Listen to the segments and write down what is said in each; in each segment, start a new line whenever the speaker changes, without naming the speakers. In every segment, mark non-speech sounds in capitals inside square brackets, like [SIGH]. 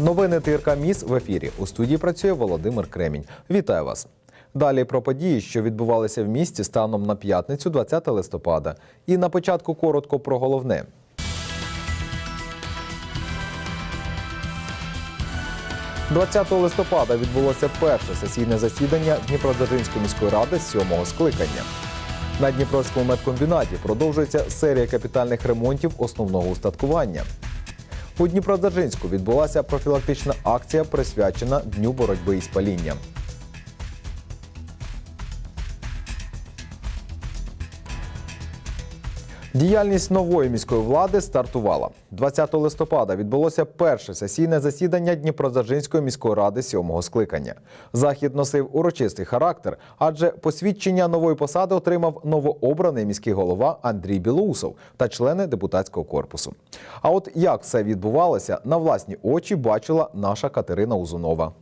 Новини ТРК Міс в ефірі. У студії працює Володимир Кремінь. Вітаю вас. Далі про події, що відбувалися в місті станом на п'ятницю, 20 листопада. І на початку коротко про головне. – 20 листопада відбулося перше сесійне засідання Дніпродзержинської міської ради сьомого скликання. На Дніпровському медкомбінаті продовжується серія капітальних ремонтів основного устаткування. У Дніпродзержинську відбулася профілактична акція, присвячена Дню боротьби із палінням. Діяльність нової міської влади стартувала. 20 листопада відбулося перше сесійне засідання Дніпродзержинської міської ради сьомого скликання. Захід носив урочистий характер, адже посвідчення нової посади отримав новообраний міський голова Андрій Білоусов та члени депутатського корпусу. А от як все відбувалося, на власні очі бачила наша Катерина Узунова.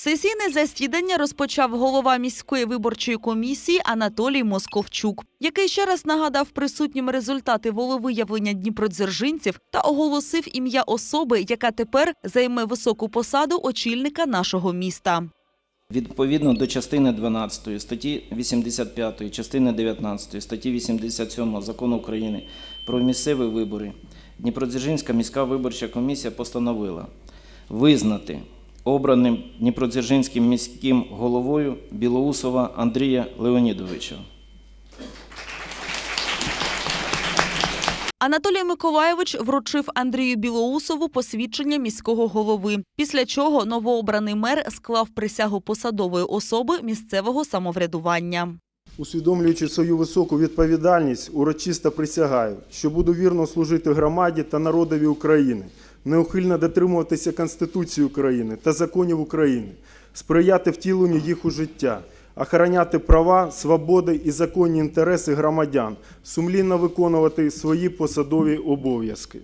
Сесійне засідання розпочав голова міської виборчої комісії Анатолій Московчук, який ще раз нагадав присутнім результати волевиявлення дніпродзержинців та оголосив ім'я особи, яка тепер займе високу посаду очільника нашого міста.
Відповідно до частини 12 статті 85, частини 19 статті 87 Закону України про місцеві вибори Дніпродзержинська міська виборча комісія постановила визнати обраним Дніпродзержинським міським головою Білоусова Андрія Леонідовича.
Анатолій Миколайович вручив Андрію Білоусову посвідчення міського голови. Після чого новообраний мер склав присягу посадової особи місцевого самоврядування.
Усвідомлюючи свою високу відповідальність, урочисто присягаю, що буду вірно служити громаді та народові України, неухильно дотримуватися Конституції України та законів України, сприяти втіленню їх у життя, охороняти права, свободи і законні інтереси громадян, сумлінно виконувати свої посадові обов'язки.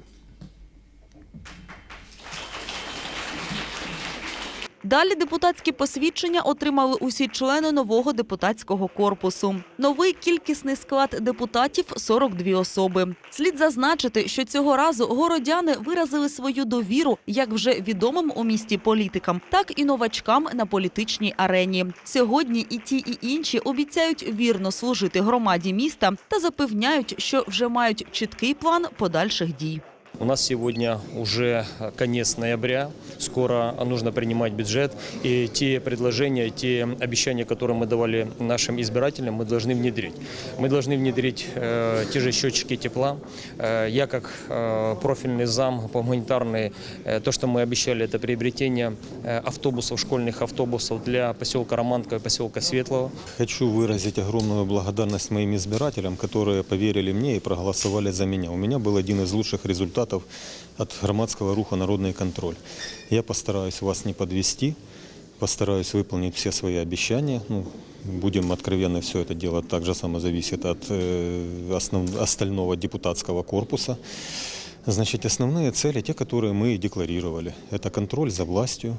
Далі депутатські посвідчення отримали усі члени нового депутатського корпусу. Новий кількісний склад депутатів 42 особи. Слід зазначити, що цього разу городяни виразили свою довіру як вже відомим у місті політикам, так і новачкам на політичній арені. Сьогодні і ті, і інші обіцяють вірно служити громаді міста та запевняють, що вже мають чіткий план подальших дій.
У нас сегодня уже конец ноября, скоро нужно принимать бюджет, и те предложения, те обещания, которые мы давали нашим избирателям, мы должны внедрить. Мы должны внедрить э, те же счетчики тепла. Э, я как э, профильный зам по гуманитарной, э, то, что мы обещали, это приобретение э, автобусов, школьных автобусов для поселка Романка и поселка Светлого.
Хочу выразить огромную благодарность моим избирателям, которые поверили мне и проголосовали за меня. У меня был один из лучших результатов от громадского руха «Народный контроль». Я постараюсь вас не подвести, постараюсь выполнить все свои обещания. Ну, будем откровенны, все это дело также само зависит от э, основ- остального депутатского корпуса. Значит, основные цели, те, которые мы декларировали, это контроль за властью,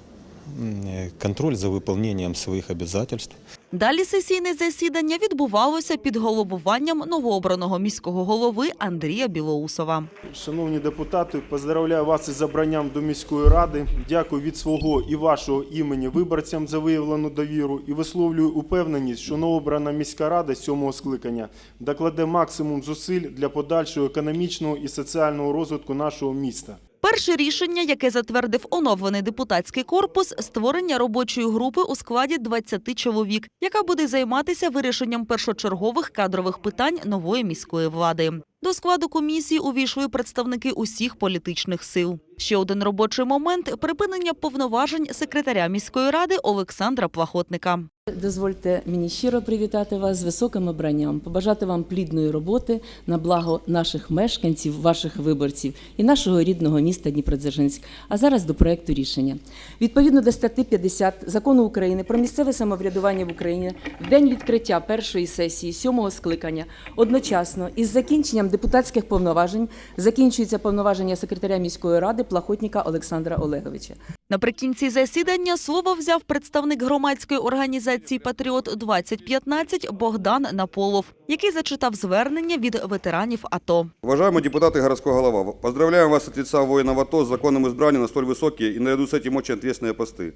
э, контроль за выполнением своих обязательств,
Далі сесійне засідання відбувалося під головуванням новообраного міського голови Андрія Білоусова.
Шановні депутати, поздравляю вас із забранням до міської ради. Дякую від свого і вашого імені виборцям за виявлену довіру і висловлюю упевненість, що новообрана міська рада сьомого скликання докладе максимум зусиль для подальшого економічного і соціального розвитку нашого міста.
Перше рішення, яке затвердив оновлений депутатський корпус, створення робочої групи у складі 20 чоловік, яка буде займатися вирішенням першочергових кадрових питань нової міської влади. До складу комісії увійшли представники усіх політичних сил. Ще один робочий момент припинення повноважень секретаря міської ради Олександра Плахотника.
Дозвольте мені щиро привітати вас з високим обранням, побажати вам плідної роботи на благо наших мешканців, ваших виборців і нашого рідного міста Дніпродзержинськ. А зараз до проекту рішення. Відповідно до статті 50 закону України про місцеве самоврядування в Україні в день відкриття першої сесії сьомого скликання одночасно із закінченням депутатських повноважень закінчується повноваження секретаря міської ради Плахотніка Олександра Олеговича.
Наприкінці засідання слово взяв представник громадської організації Патріот 2015 Богдан Наполов, який зачитав звернення від ветеранів АТО.
Уважаемые депутаты и городской голова, поздравляем вас от лица воинов АТО с законным избранием на столь высокие и наряду с этим очень ответственные посты.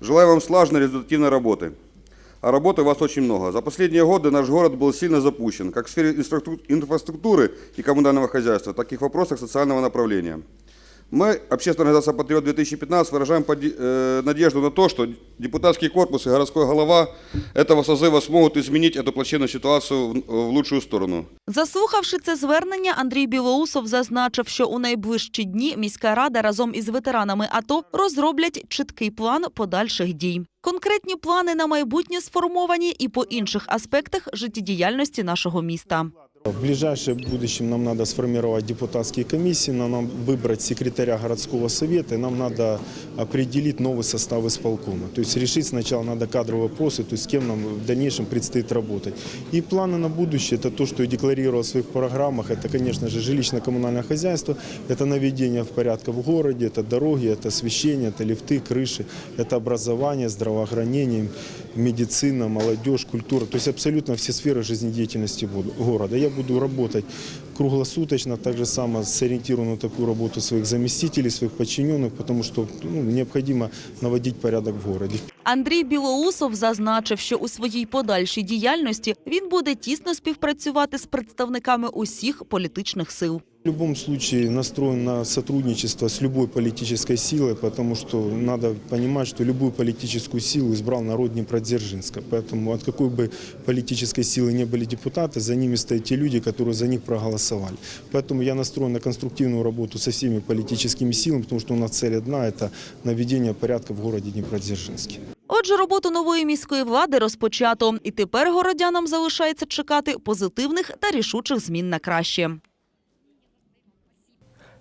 Желаю вам слаженной результативной работы. А работы у вас очень много. За последние годы наш город был сильно запущен, как в сфере инфраструк- инфраструктуры и коммунального хозяйства, так и в вопросах социального направления. Мы, Общественная организация «Патриот-2015», выражаем поди- э, надежду на то, что депутатский корпус и городской голова этого созыва смогут изменить эту плачевную ситуацию в- в лучшую сторону.
Заслухавши це звернення, Андрій Білоусов зазначив, що у найближчі дні міська рада разом із ветеранами АТО розроблять чіткий план подальших дій. Конкретні плани на майбутнє сформовані і по інших аспектах життєдіяльності нашого міста.
В ближайшем будущем нам надо сформировать депутатские комиссии, нам надо выбрать секретаря городского совета, и нам надо определить новый состав исполкома. То есть решить сначала надо кадровые вопросы, то есть с кем нам в дальнейшем предстоит работать. И планы на будущее, это то, что я декларировал в своих программах, это, конечно же, жилищно-коммунальное хозяйство, это наведение в порядка в городе, это дороги, это освещение, это лифты, крыши, это образование, здравоохранение, медицина, молодежь, культура, то есть абсолютно все сферы жизнедеятельности год- города. Я буду работать круглосуточно, так же само сориентирую на такую работу своих заместителей, своих подчиненных, потому что ну, необходимо наводить порядок в городе.
Андрій Білоусов зазначив, що у своїй подальшій діяльності він буде тісно співпрацювати з представниками усіх політичних сил.
В любом случае настроен на сотрудничество с любой политической силой, потому что надо понимать, что любую политическую силу избрал народ Днепродзержинска. Поэтому от какой бы политической силы не были депутаты, за ними стоят те люди, которые за них проголосовали. Поэтому я настроен на конструктивную работу со всеми политическими силами, потому что у нас цель одна – это наведение порядка в городе Днепродзержинске.
Отже, роботу нової міської влади розпочато, і тепер городянам залишається чекати позитивних та рішучих змін на краще.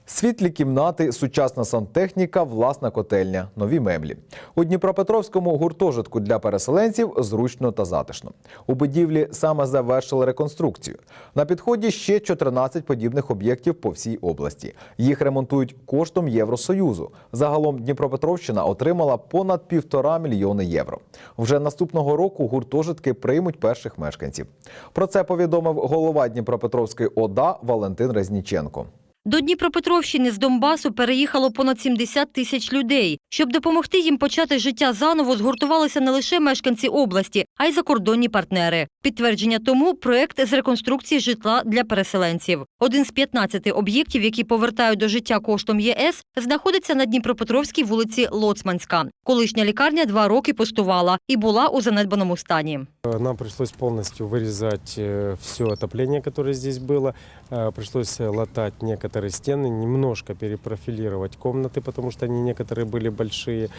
Світлі кімнати, сучасна сантехніка, власна котельня, нові меблі. У Дніпропетровському гуртожитку для переселенців зручно та затишно. У будівлі саме завершили реконструкцію. На підході ще 14 подібних об'єктів по всій області. Їх ремонтують коштом Євросоюзу. Загалом Дніпропетровщина отримала понад півтора мільйони євро. Вже наступного року гуртожитки приймуть перших мешканців. Про це повідомив голова Дніпропетровської ОДА Валентин Резніченко.
До Дніпропетровщини з Донбасу переїхало понад 70 тисяч людей. Щоб допомогти їм почати життя заново, згуртувалися не лише мешканці області, а й закордонні партнери. Підтвердження тому проект з реконструкції житла для переселенців. Один з 15 об'єктів, які повертають до життя коштом ЄС, знаходиться на Дніпропетровській вулиці Лоцманська. Колишня лікарня два роки пустувала і була у занедбаному стані.
Нам пришлось полностью вырезать все отопление, которое здесь было. Э, Пришлось э, латать некоторые стены, немножко перепрофилировать комнаты, потому что они некоторые были большие.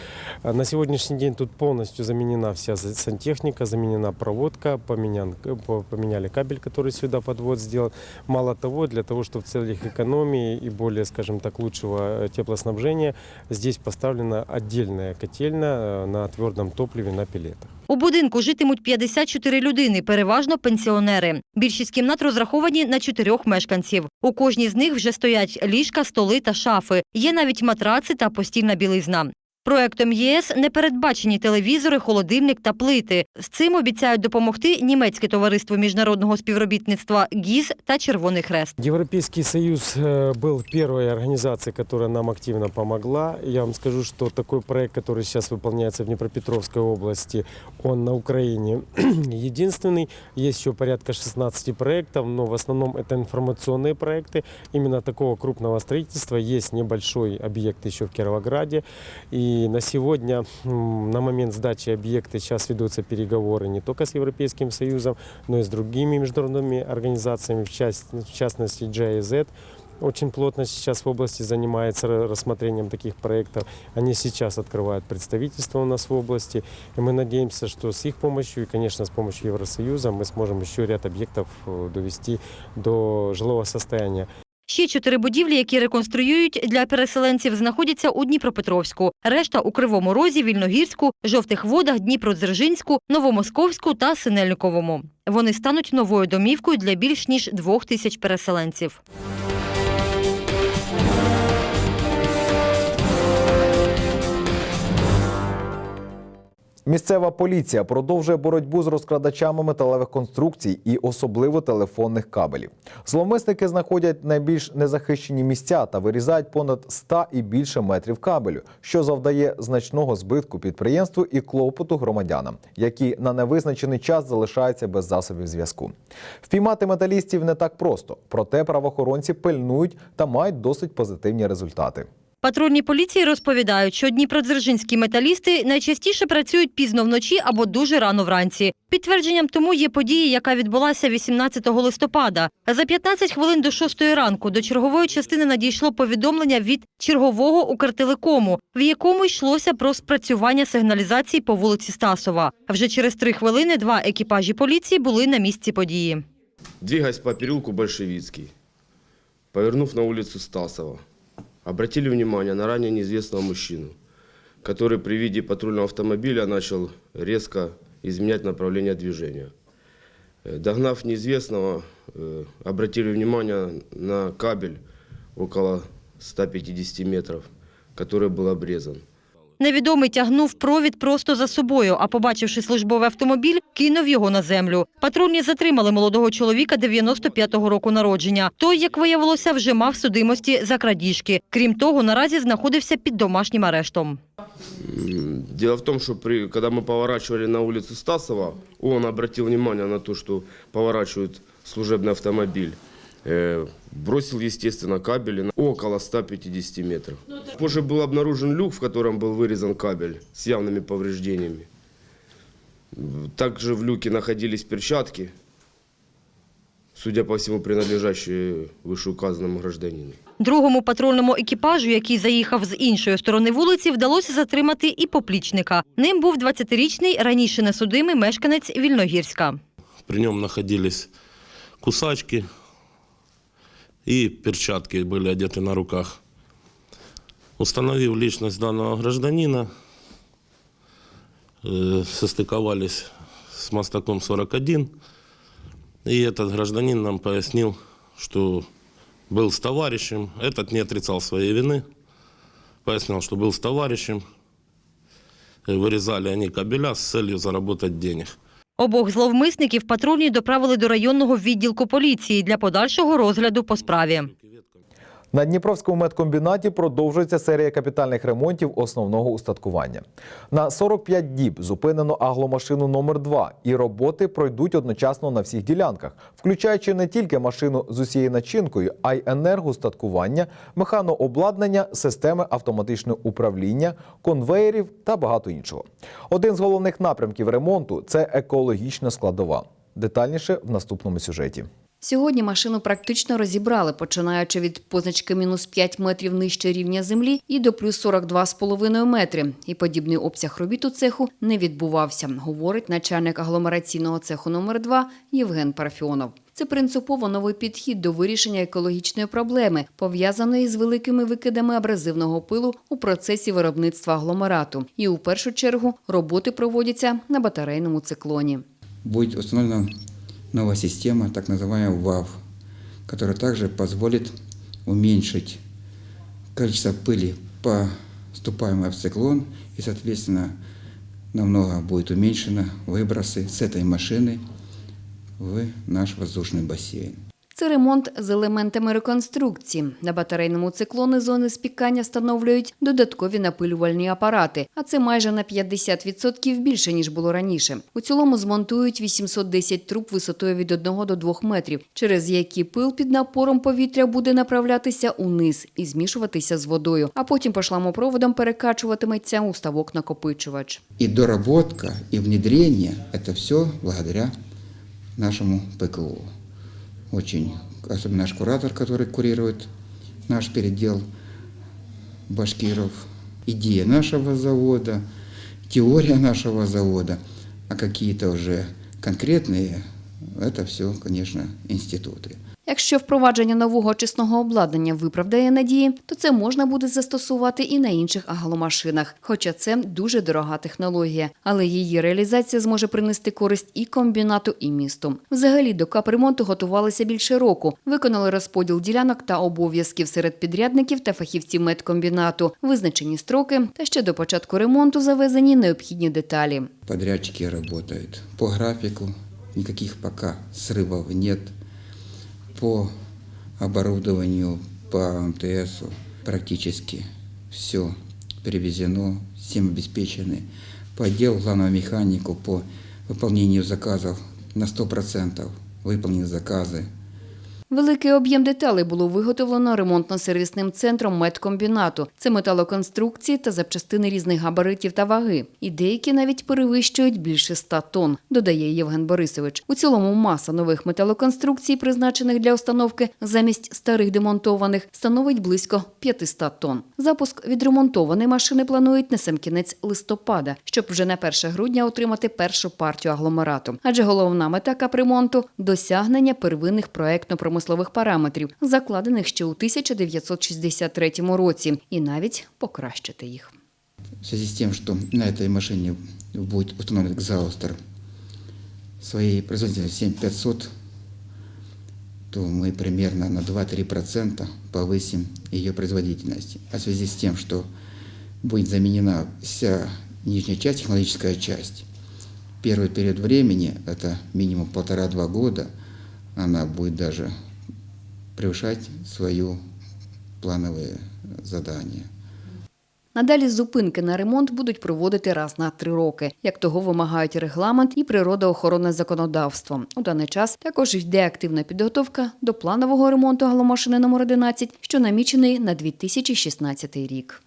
А На сегодняшний день тут полностью заменена вся за- сантехника, заменена проводка, поменян, по- поменяли кабель, который сюда подвод сделан. Мало того, для того, чтобы в целях экономии и более, скажем так, лучшего э, теплоснабжения, здесь поставлена отдельная котельная э, на твердом топливе на пилетах.
У будинку житимуть 54 людини, переважно пенсіонери. Більшість кімнат розраховані на чотирьох мешканців. У кожній з них вже стоять ліжка, столи та шафи. Є навіть матраци та постільна білизна. Проектом ЄС не передбачені телевізори, холодильник та плити. З цим обіцяють допомогти німецьке товариство міжнародного співробітництва ГІЗ та Червоний Хрест.
Европейский Союз э, был первой организацией, которая нам активно помогла. Я вам скажу, что такой проект, который сейчас выполняется в Днепропетровской области, он на Украине [CLEARS THROAT] единственный. Есть еще порядка 16 проектов, но в основном это информационные проекты. Именно такого крупного строительства есть небольшой объект еще в Кировограде. И на сегодня, м, на момент сдачи объекта, сейчас ведутся переговоры не только с Европейским Союзом, но и с другими международными организациями, в, част- в частности GIZ. Очень плотно сейчас в области занимается ра- рассмотрением таких проектов. Они сейчас открывают представительство у нас в области. И мы надеемся, что с их помощью и, конечно, с помощью Евросоюза мы сможем еще ряд объектов э, довести до жилого состояния.
Ще чотири будівлі, які реконструюють для переселенців, знаходяться у Дніпропетровську. Решта у Кривому Розі, Вільногірську, Жовтих Водах, Дніпродзержинську, Новомосковську та Синельниковому. Вони стануть новою домівкою для більш ніж двох тисяч переселенців.
Місцева поліція продовжує боротьбу з розкрадачами металевих конструкцій і особливо телефонних кабелів. Зловмисники знаходять найбільш незахищені місця та вирізають понад 100 і більше метрів кабелю, що завдає значного збитку підприємству і клопоту громадянам, які на невизначений час залишаються без засобів зв'язку. Впіймати металістів не так просто, проте правоохоронці пильнують та мають досить позитивні результати.
Патрульні поліції розповідають, що дніпродзержинські металісти найчастіше працюють пізно вночі або дуже рано вранці. Підтвердженням тому є подія, яка відбулася 18 листопада. За 15 хвилин до 6 ранку до чергової частини надійшло повідомлення від чергового Укртелекому, в якому йшлося про спрацювання сигналізації по вулиці Стасова. Вже через три хвилини два екіпажі поліції були на місці події.
Двигаясь по переулку Большевицкий, повернув на улицу Стасова, обратили внимание на ранее неизвестного мужчину, который при виде патрульного автомобиля начал резко изменять направление движения. Э, Догнав неизвестного, э, обратили внимание на кабель около 150 метров, который был обрезан.
Невідомий тягнув провід просто за собою, а побачивши службовий автомобіль, кинув його на землю. Патрульні затримали молодого чоловіка 95-го року народження. Той, як виявилося, вже мав судимості за крадіжки. Крім того, наразі знаходився під домашнім арештом.
Дело в том, что при, когда мы поворачивали на улицу Стасова, он обратил внимание на то, что поворачивает служебный автомобиль. Э, бросил, естественно, кабели на около 150 метров. Позже был обнаружен люк, в котором был вырезан кабель с явными повреждениями. В- Также в люке находились перчатки, судя по всему, принадлежащие вышеуказанному гражданину.
Другому патрульному екіпажу, який заїхав з іншої сторони вулиці, вдалося затримати і поплічника. Ним був 20-річний раніше несудимий мешканець Вільногірська.
При нем находились кусачки И перчатки были одеты на руках. Установив личность данного гражданина, э, состыковались с мостаком 41, и этот гражданин нам пояснил, что был с товарищем, этот не отрицал своей вины, пояснял, что был с товарищем, Э, вырезали они кабеля с целью заработать денег.
Обох зловмисників патрульні доправили до районного відділку поліції для подальшого розгляду по справі.
На Дніпровському медкомбінаті продовжується серія капітальних ремонтів основного устаткування. На 45 діб зупинено агломашину номер 2 і роботи пройдуть одночасно на всіх ділянках, включаючи не тільки машину з усією начинкою, а й енергоустаткування, механообладнання, системи автоматичного управління, конвеєрів та багато іншого. Один з головних напрямків ремонту це екологічна складова. Детальніше в наступному сюжеті.
Сьогодні машину практично розібрали, починаючи від позначки мінус 5 метрів нижче рівня землі і до плюс 42,5 метри. І подібний обсяг робіт у цеху не відбувався, говорить начальник агломераційного цеху номер 2 Євген Парфьонов. Це принципово новий підхід до вирішення екологічної проблеми, пов'язаної з великими викидами абразивного пилу у процесі виробництва агломерату. І у першу чергу роботи проводяться на батарейному циклоні.
будет установлена новая система, так называемая ВАВ, которая также позволит уменьшить количество пыли, поступаемой в циклон, и, соответственно, намного будет уменьшено выбросы с этой машины в наш воздушный бассейн.
Це ремонт з елементами реконструкції. На батарейному циклони зони спікання встановлюють додаткові напилювальні апарати, а це майже на 50% більше, ніж було раніше. У цілому змонтують 810 труб висотою від 1 до 2 метрів, через які пил під напором повітря буде направлятися униз і змішуватися з водою, а потім по шламопроводам перекачуватиметься у ставок-накопичувач.
И доработка, и внедрение – это все благодаря нашему ПКО. Очень, особенно наш куратор, который курирует наш передел Башкиров. Идея нашего завода, теория нашего завода, а какие-то уже конкретные это все, конечно, институты.
Якщо впровадження нового очисного обладнання виправдає надії, то це можна буде застосувати і на інших агломашинах. Хоча це дуже дорога технологія, але її реалізація зможе принести користь і комбінату, і місту. Взагалі до капремонту готувалися більше року, виконали розподіл ділянок та обов'язків серед підрядників та фахівців медкомбінату, визначені строки та ще до початку ремонту завезені необхідні деталі.
Подрядчики работают по графику, никаких пока срывов нет. По оборудованию, по МТС практически все перевезено, всем обеспечены. По отделу главного механику по выполнению заказов на 100% выполнены заказы.
Великий об'єм деталей було виготовлено ремонтно-сервісним центром медкомбінату. Це металоконструкції та запчастини різних габаритів та ваги. І деякі навіть перевищують більше 100 тонн, додає Євген Борисович. У цілому маса нових металоконструкцій, призначених для установки замість старих демонтованих, становить близько 500 тонн. Запуск відремонтованої машини планують на сам кінець листопада, щоб вже на 1 грудня отримати першу партію агломерату. Адже головна мета капремонту – досягнення первинних проектно-промислових параметрів, закладених ще у 1963 році, і навіть покращити їх.
В связи с тем, что на этой машине будет установлен экзаустер своей производительностью 7500, то мы примерно на 2-3% повысим ее производительность. А в связи с тем, что будет заменена вся нижняя часть, технологическая часть, первый период времени, это минимум полтора-два года, она будет даже превышать свое плановое задание.
Надалі зупинки на ремонт будуть проводити раз на три роки, як того вимагають регламент і природоохоронне законодавство. У даний час також йде активна підготовка до планового ремонту галомашини номер 11, що намічений на 2016 рік.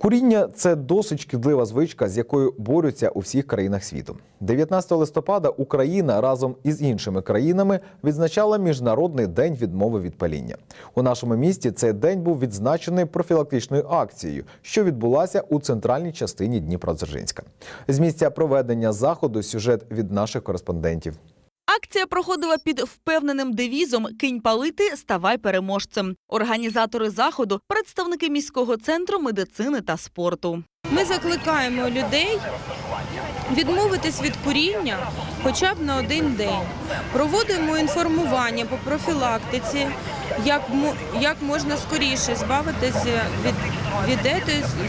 Куріння це досить шкідлива звичка, з якою борються у всіх країнах світу. 19 листопада Україна разом із іншими країнами відзначала Міжнародний день відмови від паління. У нашому місті цей день був відзначений профілактичною акцією, що відбулася у центральній частині Дніпродзержинська. З місця проведення заходу сюжет від наших кореспондентів.
Акція проходила під впевненим девізом Кинь палити, ставай переможцем. Організатори заходу представники міського центру медицини та спорту.
Ми закликаємо людей відмовитись від куріння хоча б на один день. Проводимо інформування по профілактиці, як, як можна скоріше збавитися від, від,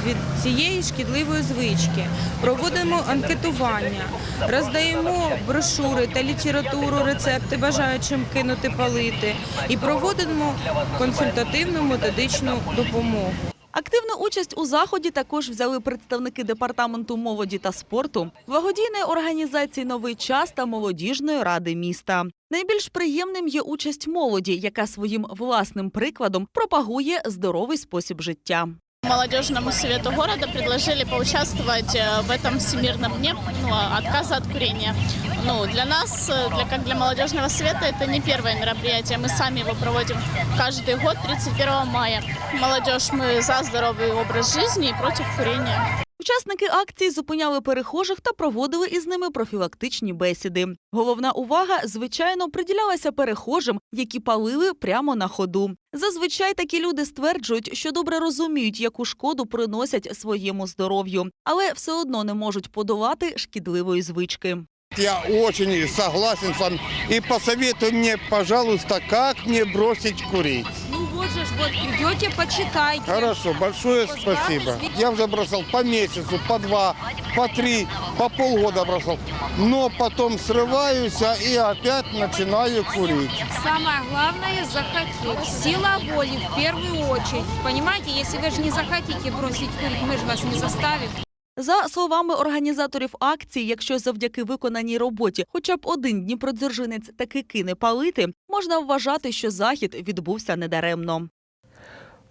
від цієї шкідливої звички. Проводимо анкетування, роздаємо брошури та літературу, рецепти бажаючим кинути палити і проводимо консультативну методичну допомогу.
Активну участь у заході також взяли представники департаменту молоді та спорту, благодійної організації Новий час та молодіжної ради міста. Найбільш приємним є участь молоді, яка своїм власним прикладом пропагує здоровий спосіб життя.
Молодежному совету города предложили поучаствовать э, в этом всемирном дне ну, отказа от курения. Ну, для нас, э, для, как для молодежного совета, это не первое мероприятие. Мы сами его проводим каждый год, 31 мая. Молодежь, мы за здоровый образ жизни и против курения.
Учасники акції зупиняли перехожих та проводили із ними профілактичні бесіди. Головна увага, звичайно, приділялася перехожим, які палили прямо на ходу. Зазвичай такі люди стверджують, що добре розуміють, яку шкоду приносять своєму здоров'ю, але все одно не можуть подолати шкідливої звички.
Я очень согласен с вами. И посоветуй мне, пожалуйста, как мне бросить курить
Ну вот же, вот идете, почитайте.
Хорошо, большое спасибо. Я уже бросал по месяцу, по два, по три, по полгода бросал. Но потом срываюсь а, и опять начинаю курить.
Самое главное – захотеть. Сила воли в первую очередь. Понимаете, если вы же не захотите бросить курить, мы же вас не заставим.
За словами організаторів акції, якщо завдяки виконаній роботі хоча б один дніпродзержинець таки кине палити, можна вважати, що захід відбувся недаремно.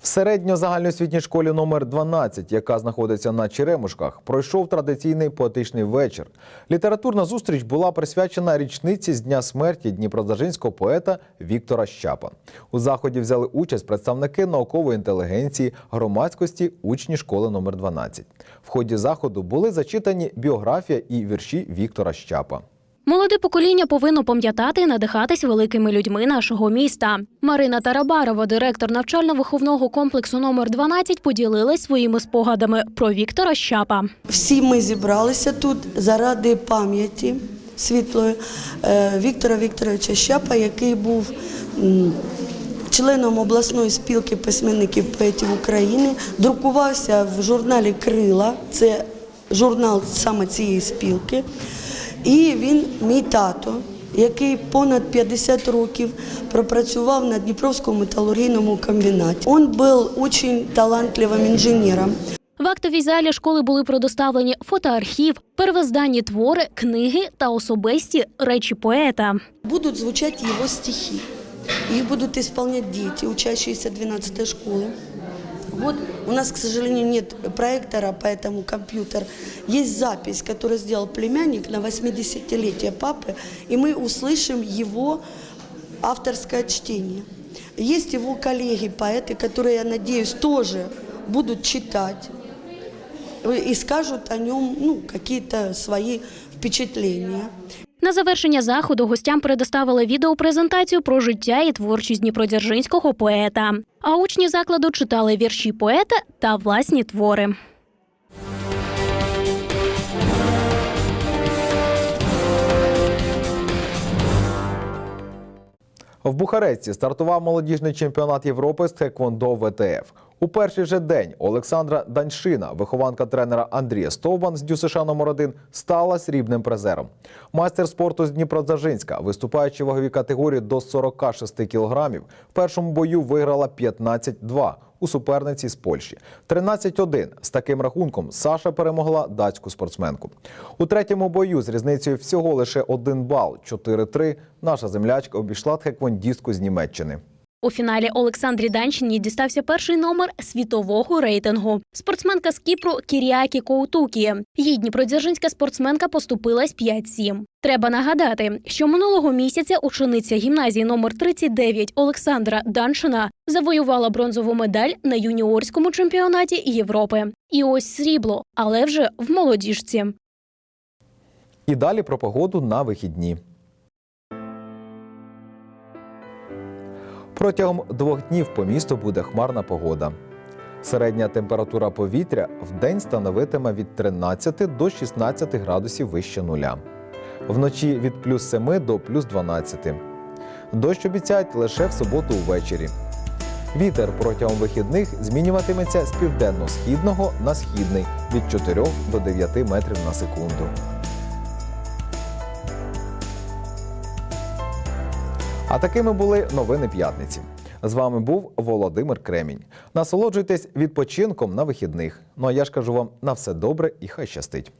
В середньо-загальноосвітній школі номер 12, яка знаходиться на Черемушках, пройшов традиційний поетичний вечір. Літературна зустріч була присвячена річниці з дня смерті дніпродзержинського поета Віктора Щапа. У заході взяли участь представники наукової інтелігенції, громадськості, учні школи номер 12. В ході заходу були зачитані біографія і вірші Віктора Щапа.
Молоде покоління повинно пам'ятати і надихатись великими людьми нашого міста. Марина Тарабарова, директор навчально-виховного комплексу номер 12, поділилась своїми спогадами про Віктора Щапа.
Всі ми зібралися тут заради пам'яті світлої е, Віктора Вікторовича Щапа, який був членом обласної спілки письменників поетів України, друкувався в журналі Крила, це журнал саме цієї спілки. І він мій тато, який понад 50 років пропрацював на Дніпровському металургійному комбінаті. Він був дуже талантливим інженером.
В актовій залі школи були предоставлені фотоархів, первозданні твори, книги та особисті речі поета.
Будут звучать его стихи. Их будут исполнять дети, учащиеся 12 школы. Вот у нас, к сожалению, нет проектора, поэтому компьютер. Есть запись, которую сделал племянник на 80-летие папы, и мы услышим его авторское чтение. Есть его коллеги-поэты, которые, я надеюсь, тоже будут читать и скажут о нем ну, какие-то свои впечатления.
На завершення заходу гостям предоставили відеопрезентацію про життя і творчість дніпродзержинського поета. А учні закладу читали вірші поета та власні твори.
В Бухаресті стартував молодіжний чемпіонат Європи з Тхеквондо ВТФ. У перший же день Олександра Даньшина, вихованка тренера Андрія Стовбан з ДЮСШ номер 1 стала срібним призером. Майстер спорту з Дніпродзажинська, виступаючи в ваговій категорії до 46 кілограмів, в першому бою виграла 15-2 у суперниці з Польщі. 13-1 з таким рахунком Саша перемогла датську спортсменку. У третьому бою з різницею всього лише один бал 4-3 наша землячка обійшла тхеквондістку з Німеччини.
У фіналі Олександрі Данчині дістався перший номер світового рейтингу. Спортсменка з Кіпру Кіріакі Коутукі. Їй дніпродзержинська спортсменка поступилась 5-7. Треба нагадати, що минулого місяця учениця гімназії номер 39 Олександра Даншина завоювала бронзову медаль на юніорському чемпіонаті Європи. І ось срібло, але вже в молодіжці.
І далі про погоду на вихідні. Протягом двох днів по місту буде хмарна погода. Середня температура повітря в день становитиме від 13 до 16 градусів вище нуля. Вночі від плюс 7 до плюс 12. Дощ обіцяють лише в суботу увечері. Вітер протягом вихідних змінюватиметься з південно-східного на східний від 4 до 9 метрів на секунду. А такими були новини п'ятниці. З вами був Володимир Кремінь. Насолоджуйтесь відпочинком на вихідних. Ну а я ж кажу вам на все добре і хай щастить.